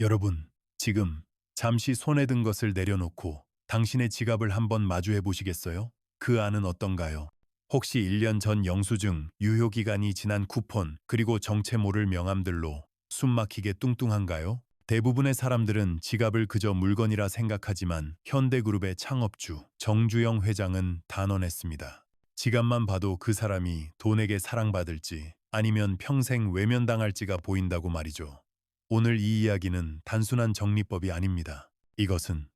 여러분, 지금 잠시 손에 든 것을 내려놓고 당신의 지갑을 한번 마주해 보시겠어요? 그 안은 어떤가요? 혹시 1년 전 영수증, 유효기간이 지난 쿠폰, 그리고 정체 모를 명함들로 숨막히게 뚱뚱한가요? 대부분의 사람들은 지갑을 그저 물건이라 생각하지만 현대그룹의 창업주 정주영 회장은 단언했습니다. 지갑만 봐도 그 사람이 돈에게 사랑받을지 아니면 평생 외면당할지가 보인다고 말이죠. 오늘 이 이야기는 단순한 정리법이 아닙니다. 이것은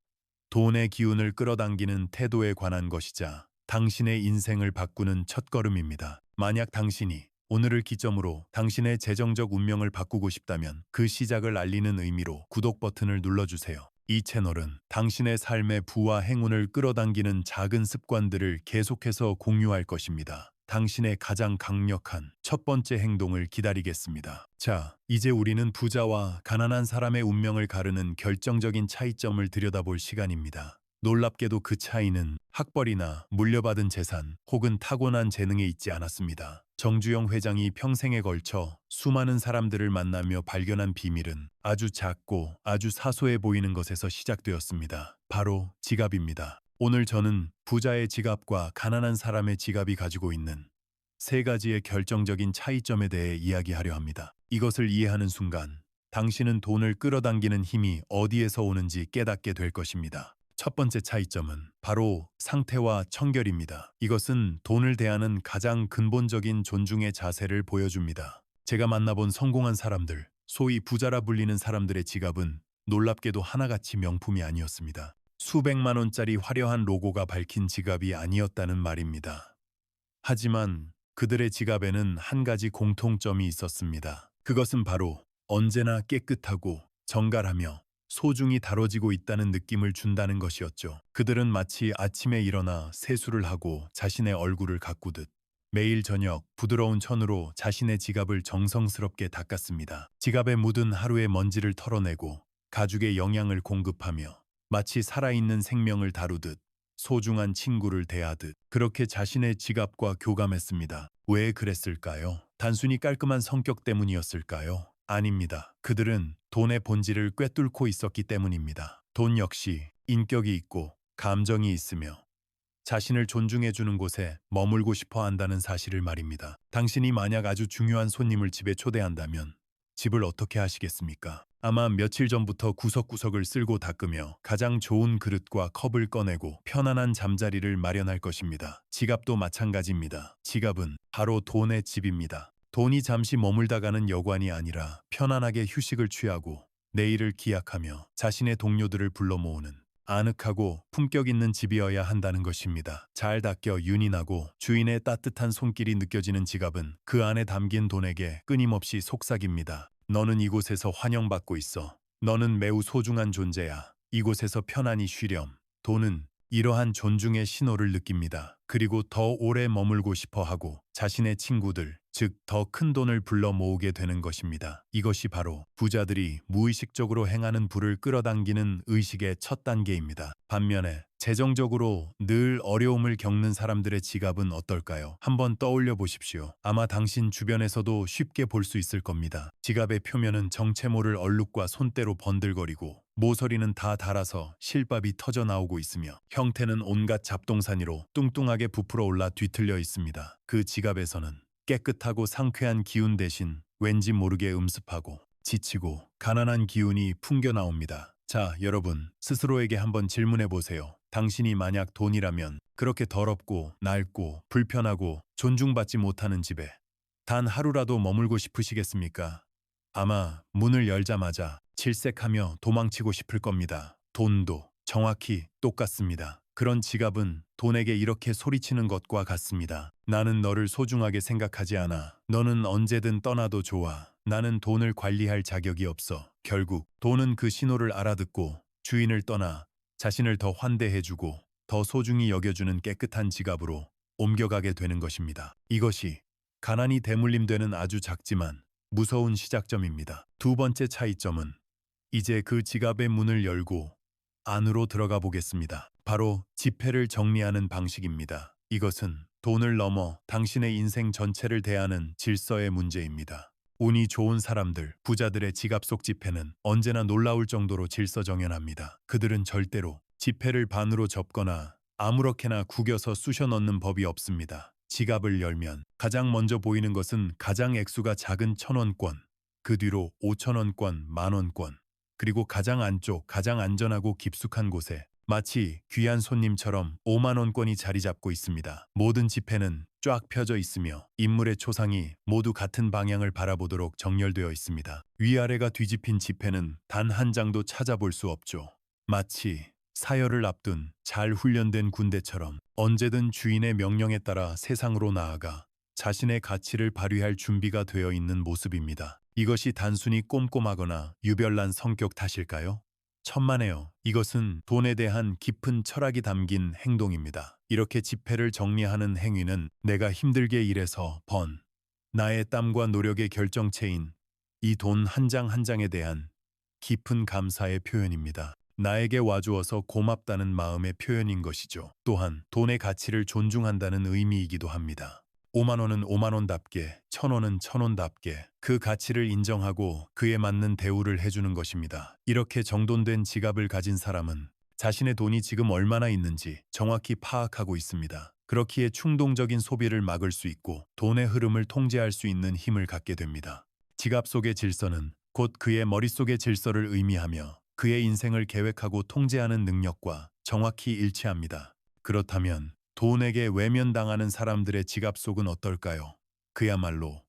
돈의 기운을 끌어당기는 태도에 관한 것이자 당신의 인생을 바꾸는 첫걸음입니다. 만약 당신이 오늘을 기점으로 당신의 재정적 운명을 바꾸고 싶다면 그 시작을 알리는 의미로 구독 버튼을 눌러주세요. 이 채널은 당신의 삶의 부와 행운을 끌어당기는 작은 습관들을 계속해서 공유할 것입니다. 당신의 가장 강력한 첫 번째 행동을 기다리겠습니다. 자, 이제 우리는 부자와 가난한 사람의 운명을 가르는 결정적인 차이점을 들여다볼 시간입니다. 놀랍게도 그 차이는 학벌이나 물려받은 재산 혹은 타고난 재능에 있지 않았습니다. 정주영 회장이 평생에 걸쳐 수많은 사람들을 만나며 발견한 비밀은 아주 작고 아주 사소해 보이는 것에서 시작되었습니다. 바로 지갑입니다. 오늘 저는 부자의 지갑과 가난한 사람의 지갑이 가지고 있는 세 가지의 결정적인 차이점에 대해 이야기하려 합니다. 이것을 이해하는 순간 당신은 돈을 끌어당기는 힘이 어디에서 오는지 깨닫게 될 것입니다. 첫 번째 차이점은 바로 상태와 청결입니다. 이것은 돈을 대하는 가장 근본적인 존중의 자세를 보여줍니다. 제가 만나본 성공한 사람들, 소위 부자라 불리는 사람들의 지갑은 놀랍게도 하나같이 명품이 아니었습니다. 수백만 원짜리 화려한 로고가 밝힌 지갑이 아니었다는 말입니다. 하지만 그들의 지갑에는 한 가지 공통점이 있었습니다. 그것은 바로 언제나 깨끗하고 정갈하며 소중히 다뤄지고 있다는 느낌을 준다는 것이었죠. 그들은 마치 아침에 일어나 세수를 하고 자신의 얼굴을 가꾸듯 매일 저녁 부드러운 천으로 자신의 지갑을 정성스럽게 닦았습니다. 지갑에 묻은 하루의 먼지를 털어내고 가죽에 영양을 공급하며 마치 살아있는 생명을 다루듯 소중한 친구를 대하듯 그렇게 자신의 지갑과 교감했습니다. 왜 그랬을까요? 단순히 깔끔한 성격 때문이었을까요? 아닙니다. 그들은 돈의 본질을 꿰뚫고 있었기 때문입니다. 돈 역시 인격이 있고 감정이 있으며 자신을 존중해주는 곳에 머물고 싶어 한다는 사실을 말입니다. 당신이 만약 아주 중요한 손님을 집에 초대한다면 집을 어떻게 하시겠습니까? 아마 며칠 전부터 구석구석을 쓸고 닦으며 가장 좋은 그릇과 컵을 꺼내고 편안한 잠자리를 마련할 것입니다. 지갑도 마찬가지입니다. 지갑은 바로 돈의 집입니다. 돈이 잠시 머물다 가는 여관이 아니라 편안하게 휴식을 취하고 내일을 기약하며 자신의 동료들을 불러 모으는 아늑하고 품격 있는 집이어야 한다는 것입니다. 잘 닦여 윤이 나고 주인의 따뜻한 손길이 느껴지는 지갑은 그 안에 담긴 돈에게 끊임없이 속삭입니다. 너는 이곳에서 환영받고 있어. 너는 매우 소중한 존재야. 이곳에서 편안히 쉬렴. 돈은 이러한 존중의 신호를 느낍니다. 그리고 더 오래 머물고 싶어 하고 자신의 친구들, 즉 더 큰 돈을 불러 모으게 되는 것입니다. 이것이 바로 부자들이 무의식적으로 행하는 부를 끌어당기는 의식의 첫 단계입니다. 반면에 재정적으로 늘 어려움을 겪는 사람들의 지갑은 어떨까요? 한번 떠올려 보십시오. 아마 당신 주변에서도 쉽게 볼 수 있을 겁니다. 지갑의 표면은 정체 모를 얼룩과 손때로 번들거리고 모서리는 다 닳아서 실밥이 터져 나오고 있으며 형태는 온갖 잡동사니로 뚱뚱하게 부풀어 올라 뒤틀려 있습니다. 그 지갑에서는 깨끗하고 상쾌한 기운 대신 왠지 모르게 음습하고 지치고 가난한 기운이 풍겨 나옵니다. 자, 여러분, 스스로에게 한번 질문해 보세요. 당신이 만약 돈이라면 그렇게 더럽고 낡고 불편하고 존중받지 못하는 집에 단 하루라도 머물고 싶으시겠습니까? 아마 문을 열자마자 질색하며 도망치고 싶을 겁니다. 돈도 정확히 똑같습니다. 그런 지갑은 돈에게 이렇게 소리치는 것과 같습니다. 나는 너를 소중하게 생각하지 않아. 너는 언제든 떠나도 좋아. 나는 돈을 관리할 자격이 없어. 결국 돈은 그 신호를 알아듣고 주인을 떠나 자신을 더 환대해주고 더 소중히 여겨주는 깨끗한 지갑으로 옮겨가게 되는 것입니다. 이것이 가난이 대물림되는 아주 작지만 무서운 시작점입니다. 두 번째 차이점은 이제 그 지갑의 문을 열고 안으로 들어가 보겠습니다. 바로 지폐를 정리하는 방식입니다. 이것은 돈을 넘어 당신의 인생 전체를 대하는 질서의 문제입니다. 운이 좋은 사람들, 부자들의 지갑 속 지폐는 언제나 놀라울 정도로 질서정연합니다. 그들은 절대로 지폐를 반으로 접거나 아무렇게나 구겨서 쑤셔 넣는 법이 없습니다. 지갑을 열면 가장 먼저 보이는 것은 가장 액수가 작은 천원권, 그 뒤로 오천원권, 만원권, 그리고 가장 안쪽, 가장 안전하고 깊숙한 곳에 마치 귀한 손님처럼 5만원권이 자리 잡고 있습니다. 모든 지폐는 쫙 펴져 있으며 인물의 초상이 모두 같은 방향을 바라보도록 정렬되어 있습니다. 위아래가 뒤집힌 지폐는 단 한 장도 찾아볼 수 없죠. 마치 사열을 앞둔 잘 훈련된 군대처럼 언제든 주인의 명령에 따라 세상으로 나아가 자신의 가치를 발휘할 준비가 되어 있는 모습입니다. 이것이 단순히 꼼꼼하거나 유별난 성격 탓일까요? 천만에요. 이것은 돈에 대한 깊은 철학이 담긴 행동입니다. 이렇게 지폐를 정리하는 행위는 내가 힘들게 일해서 번 나의 땀과 노력의 결정체인 이 돈 한 장 한 장에 대한 깊은 감사의 표현입니다. 나에게 와주어서 고맙다는 마음의 표현인 것이죠. 또한 돈의 가치를 존중한다는 의미이기도 합니다. 5만 원은 5만 원답게, 1천 원은 1천 원답게 그 가치를 인정하고 그에 맞는 대우를 해주는 것입니다. 이렇게 정돈된 지갑을 가진 사람은 자신의 돈이 지금 얼마나 있는지 정확히 파악하고 있습니다. 그렇기에 충동적인 소비를 막을 수 있고 돈의 흐름을 통제할 수 있는 힘을 갖게 됩니다. 지갑 속의 질서는 곧 그의 머릿속의 질서를 의미하며 그의 인생을 계획하고 통제하는 능력과 정확히 일치합니다. 그렇다면 돈에게 외면당하는 사람들의 지갑 속은 어떨까요? 그야말로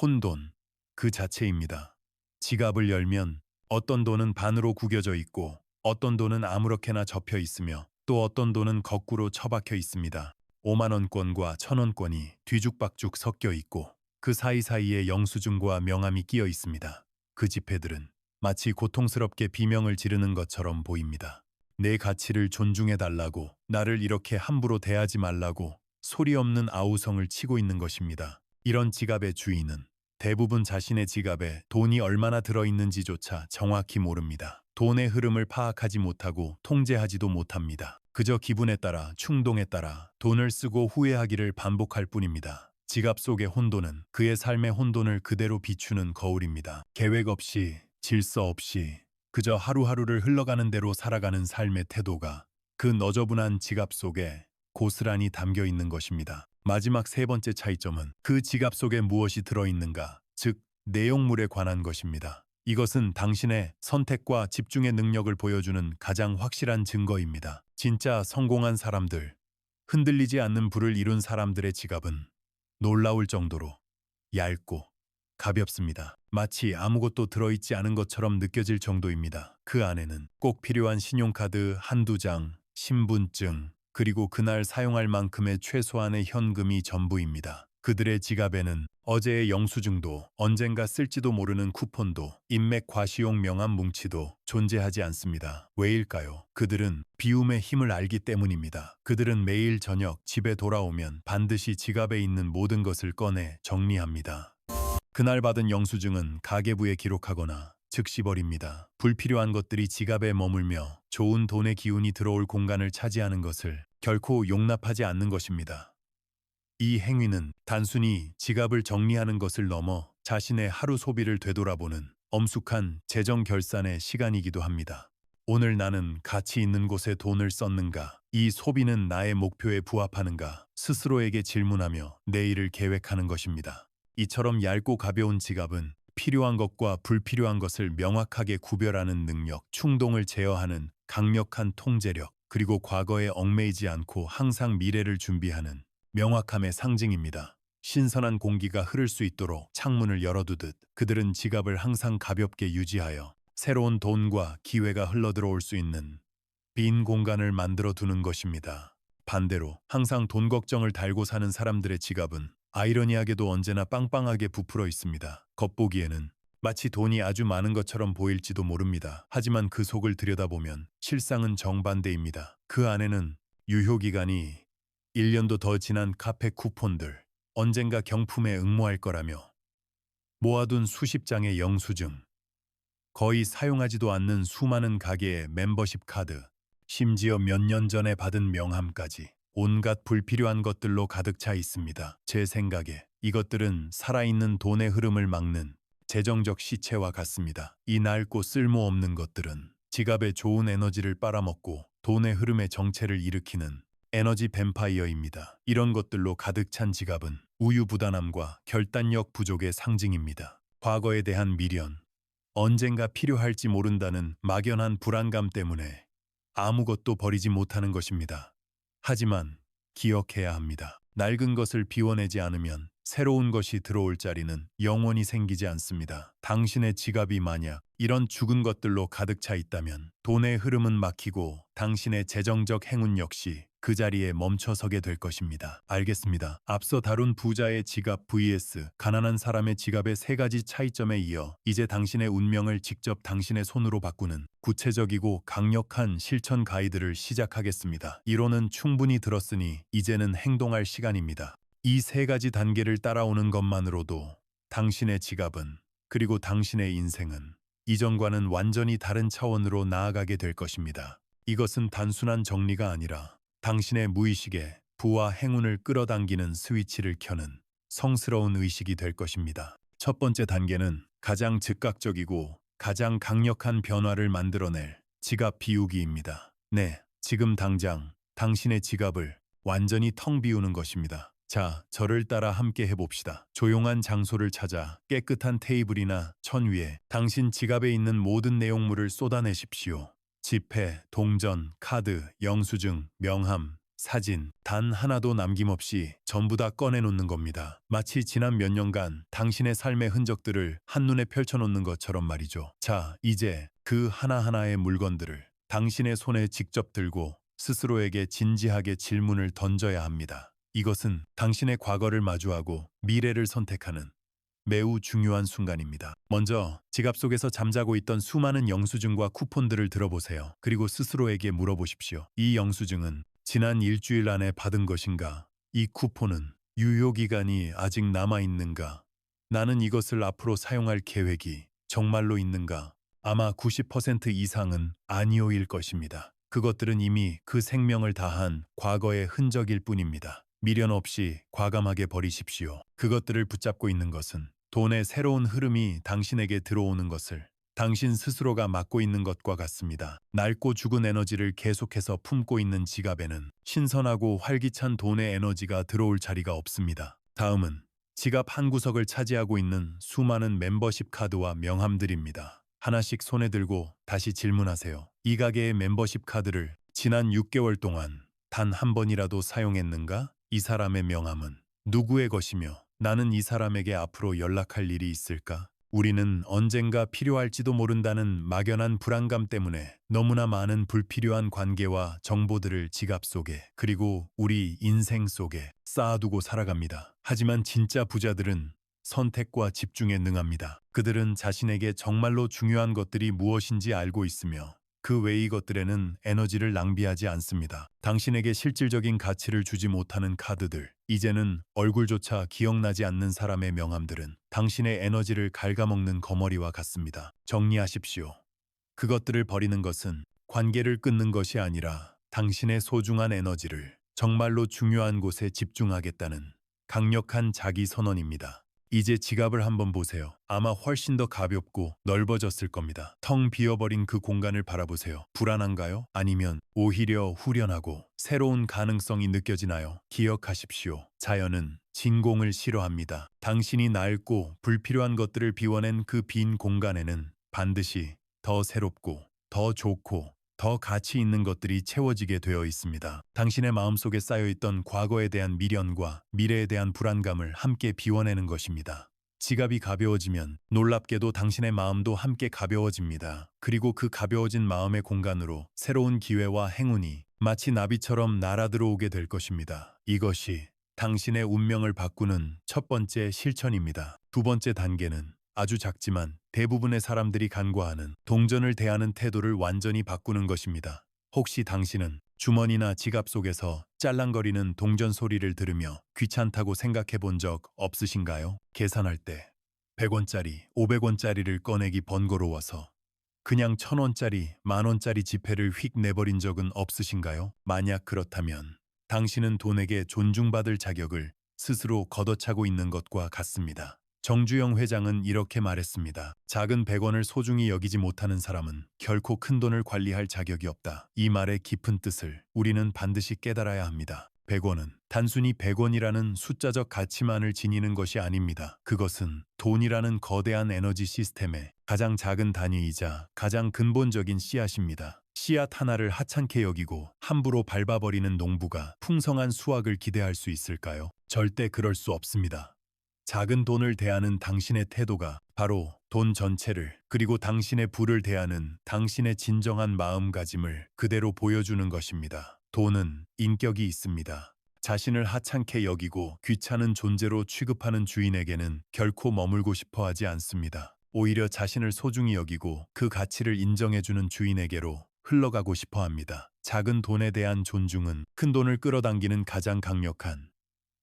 혼돈 그 자체입니다. 지갑을 열면 어떤 돈은 반으로 구겨져 있고 어떤 돈은 아무렇게나 접혀 있으며 또 어떤 돈은 거꾸로 처박혀 있습니다. 5만원권과 천원권이 뒤죽박죽 섞여 있고 그 사이사이에 영수증과 명함이 끼어 있습니다. 그 지폐들은 마치 고통스럽게 비명을 지르는 것처럼 보입니다. 내 가치를 존중해 달라고 나를 이렇게 함부로 대하지 말라고 소리 없는 아우성을 치고 있는 것입니다. 이런 지갑의 주인은 대부분 자신의 지갑에 돈이 얼마나 들어있는지조차 정확히 모릅니다. 돈의 흐름을 파악하지 못하고 통제하지도 못합니다. 그저 기분에 따라 충동에 따라 돈을 쓰고 후회하기를 반복할 뿐입니다. 지갑 속의 혼돈은 그의 삶의 혼돈을 그대로 비추는 거울입니다. 계획 없이 질서 없이 그저 하루하루를 흘러가는 대로 살아가는 삶의 태도가 그 너저분한 지갑 속에 고스란히 담겨 있는 것입니다. 마지막 세 번째 차이점은 그 지갑 속에 무엇이 들어있는가, 즉, 내용물에 관한 것입니다. 이것은 당신의 선택과 집중의 능력을 보여주는 가장 확실한 증거입니다. 진짜 성공한 사람들, 흔들리지 않는 부를 이룬 사람들의 지갑은 놀라울 정도로 얇고 가볍습니다. 마치 아무것도 들어있지 않은 것처럼 느껴질 정도입니다. 그 안에는 꼭 필요한 신용카드 한두 장, 신분증, 그리고 그날 사용할 만큼의 최소한의 현금이 전부입니다. 그들의 지갑에는 어제의 영수증도 언젠가 쓸지도 모르는 쿠폰도 인맥 과시용 명함 뭉치도 존재하지 않습니다. 왜일까요? 그들은 비움의 힘을 알기 때문입니다. 그들은 매일 저녁 집에 돌아오면 반드시 지갑에 있는 모든 것을 꺼내 정리합니다. 그날 받은 영수증은 가계부에 기록하거나 즉시 버립니다. 불필요한 것들이 지갑에 머물며 좋은 돈의 기운이 들어올 공간을 차지하는 것을 결코 용납하지 않는 것입니다. 이 행위는 단순히 지갑을 정리하는 것을 넘어 자신의 하루 소비를 되돌아보는 엄숙한 재정 결산의 시간이기도 합니다. 오늘 나는 가치 있는 곳에 돈을 썼는가? 이 소비는 나의 목표에 부합하는가? 스스로에게 질문하며 내일을 계획하는 것입니다. 이처럼 얇고 가벼운 지갑은 필요한 것과 불필요한 것을 명확하게 구별하는 능력, 충동을 제어하는 강력한 통제력, 그리고 과거에 얽매이지 않고 항상 미래를 준비하는 명확함의 상징입니다. 신선한 공기가 흐를 수 있도록 창문을 열어두듯 그들은 지갑을 항상 가볍게 유지하여 새로운 돈과 기회가 흘러들어올 수 있는 빈 공간을 만들어 두는 것입니다. 반대로 항상 돈 걱정을 달고 사는 사람들의 지갑은 아이러니하게도 언제나 빵빵하게 부풀어 있습니다. 겉보기에는 마치 돈이 아주 많은 것처럼 보일지도 모릅니다. 하지만 그 속을 들여다보면 실상은 정반대입니다. 그 안에는 유효기간이 1년도 더 지난 카페 쿠폰들, 언젠가 경품에 응모할 거라며 모아둔 수십 장의 영수증, 거의 사용하지도 않는 수많은 가게의 멤버십 카드, 심지어 몇 년 전에 받은 명함까지 온갖 불필요한 것들로 가득 차 있습니다. 제 생각에 이것들은 살아있는 돈의 흐름을 막는 재정적 시체와 같습니다. 이 낡고 쓸모없는 것들은 지갑에 좋은 에너지를 빨아먹고 돈의 흐름의 정체를 일으키는 에너지 뱀파이어입니다. 이런 것들로 가득 찬 지갑은 우유부단함과 결단력 부족의 상징입니다. 과거에 대한 미련, 언젠가 필요할지 모른다는 막연한 불안감 때문에 아무것도 버리지 못하는 것입니다. 하지만 기억해야 합니다. 낡은 것을 비워내지 않으면 새로운 것이 들어올 자리는 영원히 생기지 않습니다. 당신의 지갑이 만약 이런 죽은 것들로 가득 차 있다면 돈의 흐름은 막히고 당신의 재정적 행운 역시 그 자리에 멈춰서게 될 것입니다. 알겠습니다. 앞서 다룬 부자의 지갑 vs 가난한 사람의 지갑의 세 가지 차이점에 이어 이제 당신의 운명을 직접 당신의 손으로 바꾸는 구체적이고 강력한 실천 가이드를 시작하겠습니다. 이론은 충분히 들었으니 이제는 행동할 시간입니다. 이 세 가지 단계를 따라오는 것만으로도 당신의 지갑은 그리고 당신의 인생은 이전과는 완전히 다른 차원으로 나아가게 될 것입니다. 이것은 단순한 정리가 아니라 당신의 무의식에 부와 행운을 끌어당기는 스위치를 켜는 성스러운 의식이 될 것입니다. 첫 번째 단계는 가장 즉각적이고 가장 강력한 변화를 만들어낼 지갑 비우기입니다. 네, 지금 당장 당신의 지갑을 완전히 텅 비우는 것입니다. 자, 저를 따라 함께 해봅시다. 조용한 장소를 찾아 깨끗한 테이블이나 천 위에 당신 지갑에 있는 모든 내용물을 쏟아내십시오. 지폐, 동전, 카드, 영수증, 명함, 사진, 단 하나도 남김없이 전부 다 꺼내놓는 겁니다. 마치 지난 몇 년간 당신의 삶의 흔적들을 한눈에 펼쳐놓는 것처럼 말이죠. 자, 이제 그 하나하나의 물건들을 당신의 손에 직접 들고 스스로에게 진지하게 질문을 던져야 합니다. 이것은 당신의 과거를 마주하고 미래를 선택하는 매우 중요한 순간입니다. 먼저 지갑 속에서 잠자고 있던 수많은 영수증과 쿠폰들을 들어보세요. 그리고 스스로에게 물어보십시오. 이 영수증은 지난 일주일 안에 받은 것인가? 이 쿠폰은 유효기간이 아직 남아있는가? 나는 이것을 앞으로 사용할 계획이 정말로 있는가? 아마 90% 이상은 아니오일 것입니다. 그것들은 이미 그 생명을 다한 과거의 흔적일 뿐입니다. 미련 없이 과감하게 버리십시오. 그것들을 붙잡고 있는 것은 돈의 새로운 흐름이 당신에게 들어오는 것을 당신 스스로가 맡고 있는 것과 같습니다. 낡고 죽은 에너지를 계속해서 품고 있는 지갑에는 신선하고 활기찬 돈의 에너지가 들어올 자리가 없습니다. 다음은 지갑 한 구석을 차지하고 있는 수많은 멤버십 카드와 명함들입니다. 하나씩 손에 들고 다시 질문하세요. 이 가게의 멤버십 카드를 지난 6개월 동안 단 한 번이라도 사용했는가? 이 사람의 명함은 누구의 것이며 나는 이 사람에게 앞으로 연락할 일이 있을까? 우리는 언젠가 필요할지도 모른다는 막연한 불안감 때문에 너무나 많은 불필요한 관계와 정보들을 지갑 속에 그리고 우리 인생 속에 쌓아두고 살아갑니다. 하지만 진짜 부자들은 선택과 집중에 능합니다. 그들은 자신에게 정말로 중요한 것들이 무엇인지 알고 있으며 그 외의 것들에는 에너지를 낭비하지 않습니다. 당신에게 실질적인 가치를 주지 못하는 카드들, 이제는 얼굴조차 기억나지 않는 사람의 명함들은 당신의 에너지를 갉아먹는 거머리와 같습니다. 정리하십시오. 그것들을 버리는 것은 관계를 끊는 것이 아니라 당신의 소중한 에너지를 정말로 중요한 곳에 집중하겠다는 강력한 자기 선언입니다. 이제 지갑을 한번 보세요. 아마 훨씬 더 가볍고 넓어졌을 겁니다. 텅 비어버린 그 공간을 바라보세요. 불안한가요? 아니면 오히려 후련하고 새로운 가능성이 느껴지나요? 기억하십시오. 자연은 진공을 싫어합니다. 당신이 낡고 불필요한 것들을 비워낸 그 빈 공간에는 반드시 더 새롭고 더 좋고 더 가치 있는 것들이 채워지게 되어 있습니다. 당신의 마음속에 쌓여있던 과거에 대한 미련과 미래에 대한 불안감을 함께 비워내는 것입니다. 지갑이 가벼워지면 놀랍게도 당신의 마음도 함께 가벼워집니다. 그리고 그 가벼워진 마음의 공간으로 새로운 기회와 행운이 마치 나비처럼 날아들어오게 될 것입니다. 이것이 당신의 운명을 바꾸는 첫 번째 실천입니다. 두 번째 단계는 아주 작지만 대부분의 사람들이 간과하는 동전을 대하는 태도를 완전히 바꾸는 것입니다. 혹시 당신은 주머니나 지갑 속에서 짤랑거리는 동전 소리를 들으며 귀찮다고 생각해 본 적 없으신가요? 계산할 때 100원짜리, 500원짜리를 꺼내기 번거로워서 그냥 천원짜리, 만원짜리 지폐를 휙 내버린 적은 없으신가요? 만약 그렇다면 당신은 돈에게 존중받을 자격을 스스로 걷어차고 있는 것과 같습니다. 정주영 회장은 이렇게 말했습니다. 작은 100원을 소중히 여기지 못하는 사람은 결코 큰 돈을 관리할 자격이 없다. 이 말의 깊은 뜻을 우리는 반드시 깨달아야 합니다. 100원은 단순히 100원이라는 숫자적 가치만을 지니는 것이 아닙니다. 그것은 돈이라는 거대한 에너지 시스템의 가장 작은 단위이자 가장 근본적인 씨앗입니다. 씨앗 하나를 하찮게 여기고 함부로 밟아버리는 농부가 풍성한 수확을 기대할 수 있을까요? 절대 그럴 수 없습니다. 작은 돈을 대하는 당신의 태도가 바로 돈 전체를 그리고 당신의 부를 대하는 당신의 진정한 마음가짐을 그대로 보여주는 것입니다. 돈은 인격이 있습니다. 자신을 하찮게 여기고 귀찮은 존재로 취급하는 주인에게는 결코 머물고 싶어 하지 않습니다. 오히려 자신을 소중히 여기고 그 가치를 인정해주는 주인에게로 흘러가고 싶어 합니다. 작은 돈에 대한 존중은 큰 돈을 끌어당기는 가장 강력한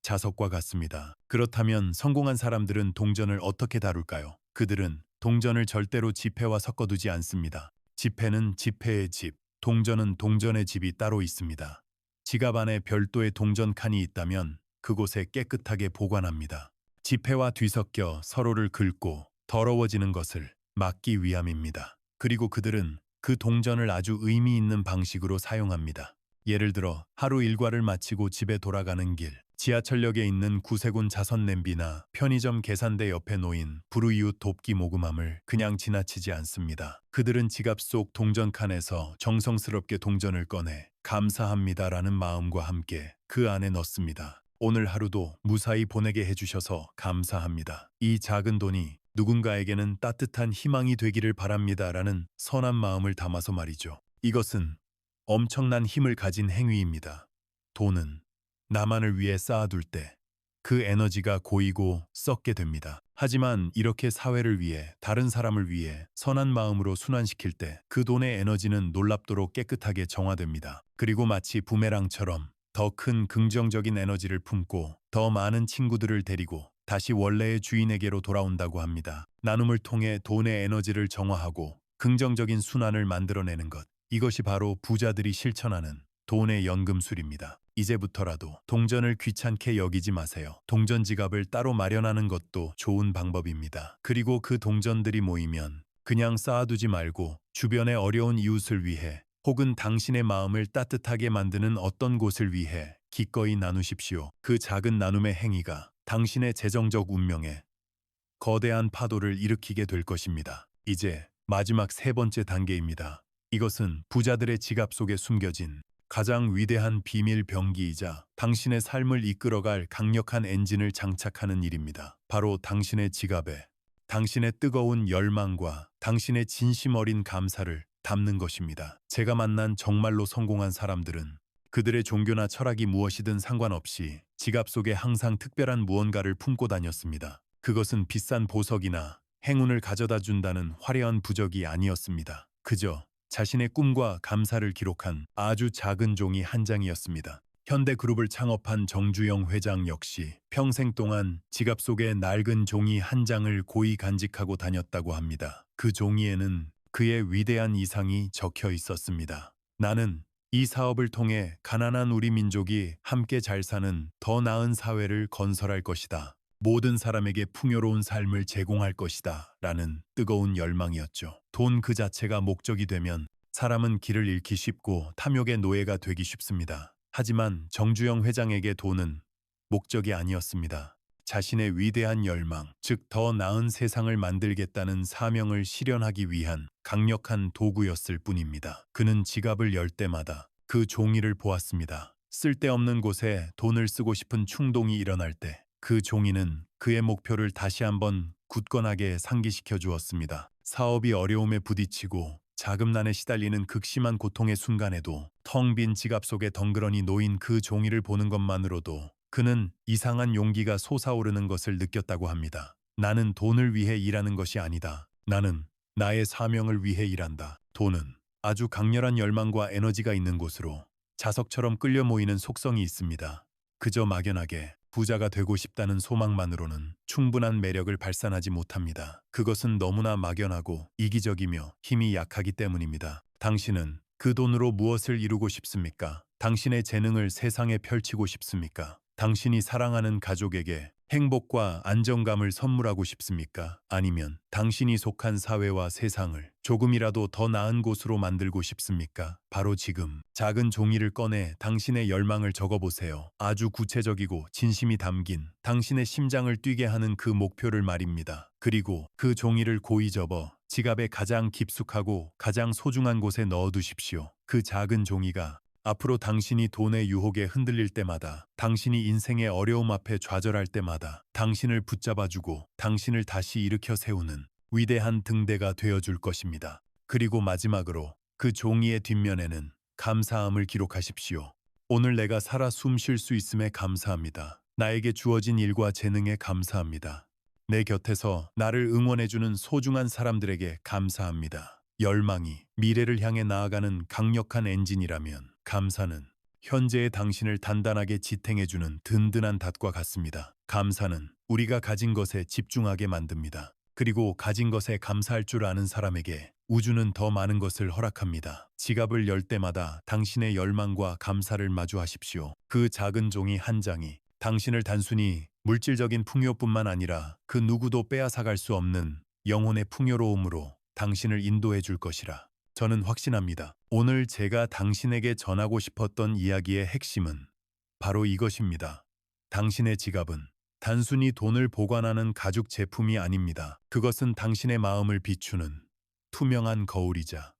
자석과 같습니다. 그렇다면 성공한 사람들은 동전을 어떻게 다룰까요? 그들은 동전을 절대로 지폐와 섞어두지 않습니다. 지폐는 지폐의 집, 동전은 동전의 집이 따로 있습니다. 지갑 안에 별도의 동전 칸이 있다면 그곳에 깨끗하게 보관합니다. 지폐와 뒤섞여 서로를 긁고 더러워지는 것을 막기 위함입니다. 그리고 그들은 그 동전을 아주 의미 있는 방식으로 사용합니다. 예를 들어 하루 일과를 마치고 집에 돌아가는 길, 지하철역에 있는 구세군 자선 냄비나 편의점 계산대 옆에 놓인 불우이웃 돕기 모금함을 그냥 지나치지 않습니다. 그들은 지갑 속 동전 칸에서 정성스럽게 동전을 꺼내 감사합니다라는 마음과 함께 그 안에 넣습니다. 오늘 하루도 무사히 보내게 해주셔서 감사합니다. 이 작은 돈이 누군가에게는 따뜻한 희망이 되기를 바랍니다라는 선한 마음을 담아서 말이죠. 이것은 엄청난 힘을 가진 행위입니다. 돈은 나만을 위해 쌓아둘 때 그 에너지가 고이고 썩게 됩니다. 하지만 이렇게 사회를 위해 다른 사람을 위해 선한 마음으로 순환시킬 때 그 돈의 에너지는 놀랍도록 깨끗하게 정화됩니다. 그리고 마치 부메랑처럼 더 큰 긍정적인 에너지를 품고 더 많은 친구들을 데리고 다시 원래의 주인에게로 돌아온다고 합니다. 나눔을 통해 돈의 에너지를 정화하고 긍정적인 순환을 만들어내는 것. 이것이 바로 부자들이 실천하는 돈의 연금술입니다. 이제부터라도 동전을 귀찮게 여기지 마세요. 동전 지갑을 따로 마련하는 것도 좋은 방법입니다. 그리고 그 동전들이 모이면 그냥 쌓아두지 말고 주변의 어려운 이웃을 위해 혹은 당신의 마음을 따뜻하게 만드는 어떤 곳을 위해 기꺼이 나누십시오. 그 작은 나눔의 행위가 당신의 재정적 운명에 거대한 파도를 일으키게 될 것입니다. 이제 마지막 세 번째 단계입니다. 이것은 부자들의 지갑 속에 숨겨진 가장 위대한 비밀 병기이자 당신의 삶을 이끌어갈 강력한 엔진을 장착하는 일입니다. 바로 당신의 지갑에 당신의 뜨거운 열망과 당신의 진심 어린 감사를 담는 것입니다. 제가 만난 정말로 성공한 사람들은 그들의 종교나 철학이 무엇이든 상관없이 지갑 속에 항상 특별한 무언가를 품고 다녔습니다. 그것은 비싼 보석이나 행운을 가져다 준다는 화려한 부적이 아니었습니다. 그저 자신의 꿈과 감사를 기록한 아주 작은 종이 한 장이었습니다. 현대그룹을 창업한 정주영 회장 역시 평생 동안 지갑 속에 낡은 종이 한 장을 고이 간직하고 다녔다고 합니다. 그 종이에는 그의 위대한 이상이 적혀 있었습니다. 나는 이 사업을 통해 가난한 우리 민족이 함께 잘 사는 더 나은 사회를 건설할 것이다. 모든 사람에게 풍요로운 삶을 제공할 것이다. 라는 뜨거운 열망이었죠. 돈 그 자체가 목적이 되면 사람은 길을 잃기 쉽고 탐욕의 노예가 되기 쉽습니다. 하지만 정주영 회장에게 돈은 목적이 아니었습니다. 자신의 위대한 열망, 즉 더 나은 세상을 만들겠다는 사명을 실현하기 위한 강력한 도구였을 뿐입니다. 그는 지갑을 열 때마다 그 종이를 보았습니다. 쓸데없는 곳에 돈을 쓰고 싶은 충동이 일어날 때 그 종이는 그의 목표를 다시 한번 굳건하게 상기시켜 주었습니다. 사업이 어려움에 부딪히고 자금난에 시달리는 극심한 고통의 순간에도 텅 빈 지갑 속에 덩그러니 놓인 그 종이를 보는 것만으로도 그는 이상한 용기가 솟아오르는 것을 느꼈다고 합니다. 나는 돈을 위해 일하는 것이 아니다. 나는 나의 사명을 위해 일한다. 돈은 아주 강렬한 열망과 에너지가 있는 곳으로 자석처럼 끌려 모이는 속성이 있습니다. 그저 막연하게 부자가 되고 싶다는 소망만으로는 충분한 매력을 발산하지 못합니다. 그것은 너무나 막연하고 이기적이며 힘이 약하기 때문입니다. 당신은 그 돈으로 무엇을 이루고 싶습니까? 당신의 재능을 세상에 펼치고 싶습니까? 당신이 사랑하는 가족에게 행복과 안정감을 선물하고 싶습니까? 아니면 당신이 속한 사회와 세상을 조금이라도 더 나은 곳으로 만들고 싶습니까? 바로 지금 작은 종이를 꺼내 당신의 열망을 적어보세요. 아주 구체적이고 진심이 담긴 당신의 심장을 뛰게 하는 그 목표를 말입니다. 그리고 그 종이를 고이 접어 지갑의 가장 깊숙하고 가장 소중한 곳에 넣어두십시오. 그 작은 종이가 앞으로 당신이 돈의 유혹에 흔들릴 때마다, 당신이 인생의 어려움 앞에 좌절할 때마다 당신을 붙잡아주고 당신을 다시 일으켜 세우는 위대한 등대가 되어줄 것입니다. 그리고 마지막으로 그 종이의 뒷면에는 감사함을 기록하십시오. 오늘 내가 살아 숨 쉴 수 있음에 감사합니다. 나에게 주어진 일과 재능에 감사합니다. 내 곁에서 나를 응원해주는 소중한 사람들에게 감사합니다. 열망이 미래를 향해 나아가는 강력한 엔진이라면 감사는 현재의 당신을 단단하게 지탱해주는 든든한 닷과 같습니다. 감사는 우리가 가진 것에 집중하게 만듭니다. 그리고 가진 것에 감사할 줄 아는 사람에게 우주는 더 많은 것을 허락합니다. 지갑을 열 때마다 당신의 열망과 감사를 마주하십시오. 그 작은 종이 한 장이 당신을 단순히 물질적인 풍요뿐만 아니라 그 누구도 빼앗아갈 수 없는 영혼의 풍요로움으로 당신을 인도해 줄 것이라 저는 확신합니다. 오늘 제가 당신에게 전하고 싶었던 이야기의 핵심은 바로 이것입니다. 당신의 지갑은 단순히 돈을 보관하는 가죽 제품이 아닙니다. 그것은 당신의 마음을 비추는 투명한 거울이자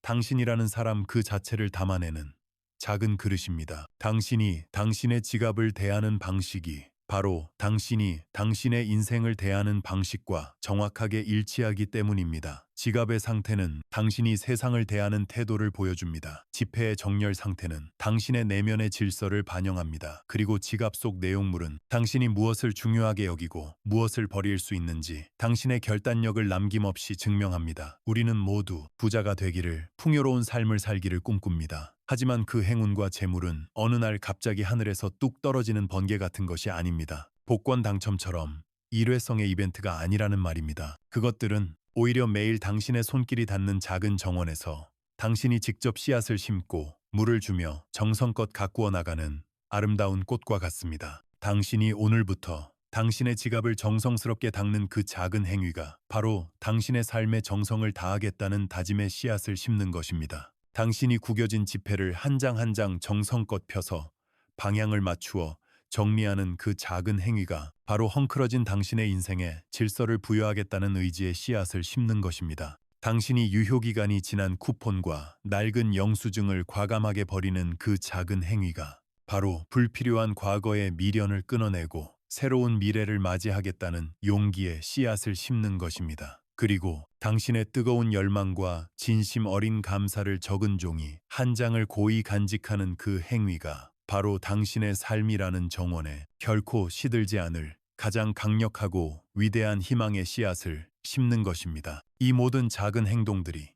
당신이라는 사람 그 자체를 담아내는 작은 그릇입니다. 당신이 당신의 지갑을 대하는 방식이 바로 당신이 당신의 인생을 대하는 방식과 정확하게 일치하기 때문입니다. 지갑의 상태는 당신이 세상을 대하는 태도를 보여줍니다. 지폐의 정렬 상태는 당신의 내면의 질서를 반영합니다. 그리고 지갑 속 내용물은 당신이 무엇을 중요하게 여기고 무엇을 버릴 수 있는지 당신의 결단력을 남김없이 증명합니다. 우리는 모두 부자가 되기를 풍요로운 삶을 살기를 꿈꿉니다. 하지만 그 행운과 재물은 어느 날 갑자기 하늘에서 뚝 떨어지는 번개 같은 것이 아닙니다. 복권 당첨처럼 일회성의 이벤트가 아니라는 말입니다. 그것들은 오히려 매일 당신의 손길이 닿는 작은 정원에서 당신이 직접 씨앗을 심고 물을 주며 정성껏 가꾸어 나가는 아름다운 꽃과 같습니다. 당신이 오늘부터 당신의 지갑을 정성스럽게 닦는 그 작은 행위가 바로 당신의 삶의 정성을 다하겠다는 다짐의 씨앗을 심는 것입니다. 당신이 구겨진 지폐를 한 장 한 장 정성껏 펴서 방향을 맞추어 정리하는 그 작은 행위가 바로 헝클어진 당신의 인생에 질서를 부여하겠다는 의지의 씨앗을 심는 것입니다. 당신이 유효기간이 지난 쿠폰과 낡은 영수증을 과감하게 버리는 그 작은 행위가 바로 불필요한 과거의 미련을 끊어내고 새로운 미래를 맞이하겠다는 용기의 씨앗을 심는 것입니다. 그리고 당신의 뜨거운 열망과 진심 어린 감사를 적은 종이 한 장을 고이 간직하는 그 행위가 바로 당신의 삶이라는 정원에 결코 시들지 않을 가장 강력하고 위대한 희망의 씨앗을 심는 것입니다. 이 모든 작은 행동들이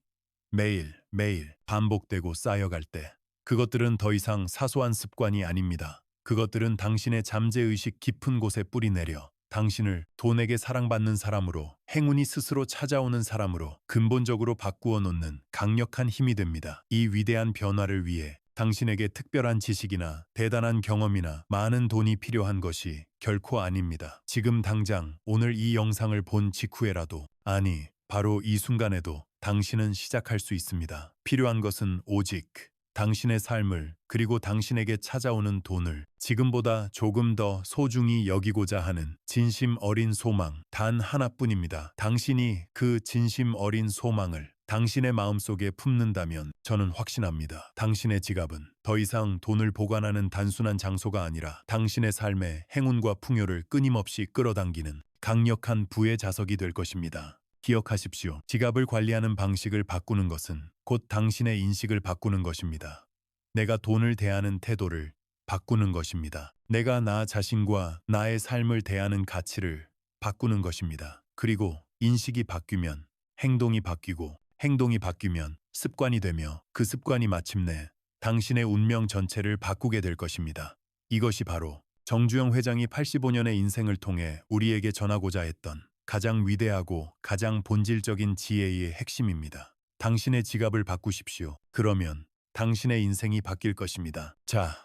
매일 매일 반복되고 쌓여갈 때 그것들은 더 이상 사소한 습관이 아닙니다. 그것들은 당신의 잠재의식 깊은 곳에 뿌리내려 당신을 돈에게 사랑받는 사람으로 행운이 스스로 찾아오는 사람으로 근본적으로 바꾸어 놓는 강력한 힘이 됩니다. 이 위대한 변화를 위해 당신에게 특별한 지식이나 대단한 경험이나 많은 돈이 필요한 것이 결코 아닙니다. 지금 당장 오늘 이 영상을 본 직후에라도 아니 바로 이 순간에도 당신은 시작할 수 있습니다. 필요한 것은 오직 당신의 삶을 그리고 당신에게 찾아오는 돈을 지금보다 조금 더 소중히 여기고자 하는 진심 어린 소망 단 하나뿐입니다. 당신이 그 진심 어린 소망을 당신의 마음속에 품는다면 저는 확신합니다. 당신의 지갑은 더 이상 돈을 보관하는 단순한 장소가 아니라 당신의 삶에 행운과 풍요를 끊임없이 끌어당기는 강력한 부의 자석이 될 것입니다. 기억하십시오. 지갑을 관리하는 방식을 바꾸는 것은 곧 당신의 인식을 바꾸는 것입니다. 내가 돈을 대하는 태도를 바꾸는 것입니다. 내가 나 자신과 나의 삶을 대하는 가치를 바꾸는 것입니다. 그리고 인식이 바뀌면 행동이 바뀌고 행동이 바뀌면 습관이 되며 그 습관이 마침내 당신의 운명 전체를 바꾸게 될 것입니다. 이것이 바로 정주영 회장이 85년의 인생을 통해 우리에게 전하고자 했던 가장 위대하고 가장 본질적인 지혜의 핵심입니다. 당신의 지갑을 바꾸십시오. 그러면 당신의 인생이 바뀔 것입니다. 자,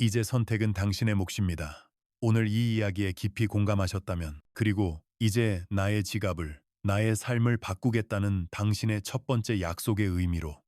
이제 선택은 당신의 몫입니다. 오늘 이 이야기에 깊이 공감하셨다면, 그리고 이제 나의 지갑을, 나의 삶을 바꾸겠다는 당신의 첫 번째 약속의 의미로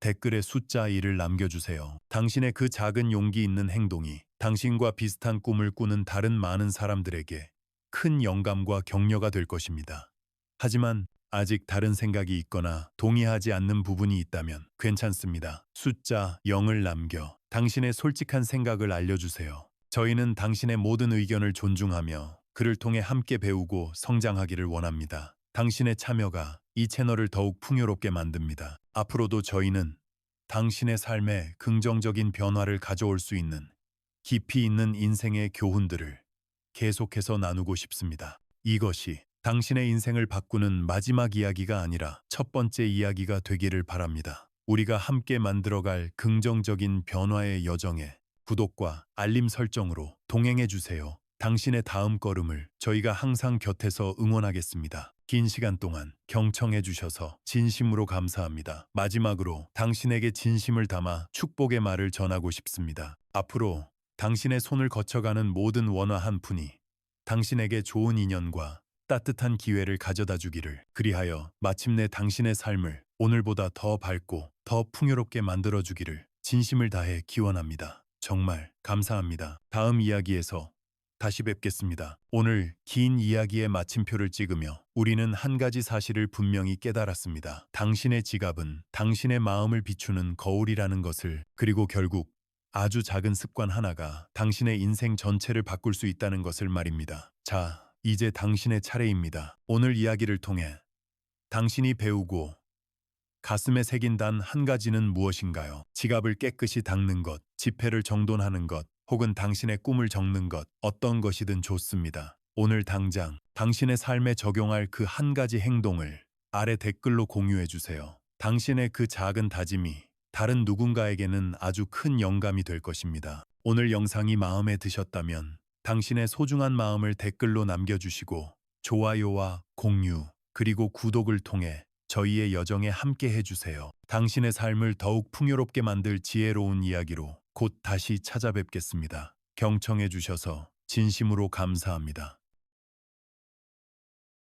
댓글에 숫자 1을 남겨주세요. 당신의 그 작은 용기 있는 행동이 당신과 비슷한 꿈을 꾸는 다른 많은 사람들에게 큰 영감과 격려가 될 것입니다. 하지만 아직 다른 생각이 있거나 동의하지 않는 부분이 있다면 괜찮습니다. 숫자 0을 남겨 당신의 솔직한 생각을 알려주세요. 저희는 당신의 모든 의견을 존중하며 그를 통해 함께 배우고 성장하기를 원합니다. 당신의 참여가 이 채널을 더욱 풍요롭게 만듭니다. 앞으로도 저희는 당신의 삶에 긍정적인 변화를 가져올 수 있는 깊이 있는 인생의 교훈들을 계속해서 나누고 싶습니다. 이것이 당신의 인생을 바꾸는 마지막 이야기가 아니라 첫 번째 이야기가 되기를 바랍니다. 우리가 함께 만들어갈 긍정적인 변화의 여정에 구독과 알림 설정으로 동행해 주세요. 당신의 다음 걸음을 저희가 항상 곁에서 응원하겠습니다. 긴 시간 동안 경청해 주셔서 진심으로 감사합니다. 마지막으로 당신에게 진심을 담아 축복의 말을 전하고 싶습니다. 앞으로 당신의 손을 거쳐가는 모든 원화 한 푼이 당신에게 좋은 인연과 따뜻한 기회를 가져다 주기를 그리하여 마침내 당신의 삶을 오늘보다 더 밝고 더 풍요롭게 만들어 주기를 진심을 다해 기원합니다. 정말 감사합니다. 다음 이야기에서 다시 뵙겠습니다. 오늘 긴 이야기의 마침표를 찍으며 우리는 한 가지 사실을 분명히 깨달았습니다. 당신의 지갑은 당신의 마음을 비추는 거울이라는 것을 그리고 결국 아주 작은 습관 하나가 당신의 인생 전체를 바꿀 수 있다는 것을 말입니다. 자, 이제 당신의 차례입니다. 오늘 이야기를 통해 당신이 배우고 가슴에 새긴 단 한 가지는 무엇인가요? 지갑을 깨끗이 닦는 것, 지폐를 정돈하는 것, 혹은 당신의 꿈을 적는 것, 어떤 것이든 좋습니다. 오늘 당장 당신의 삶에 적용할 그 한 가지 행동을 아래 댓글로 공유해 주세요. 당신의 그 작은 다짐이 다른 누군가에게는 아주 큰 영감이 될 것입니다. 오늘 영상이 마음에 드셨다면 당신의 소중한 마음을 댓글로 남겨주시고 좋아요와 공유 그리고 구독을 통해 저희의 여정에 함께 해주세요. 당신의 삶을 더욱 풍요롭게 만들 지혜로운 이야기로 곧 다시 찾아뵙겠습니다. 경청해 주셔서 진심으로 감사합니다.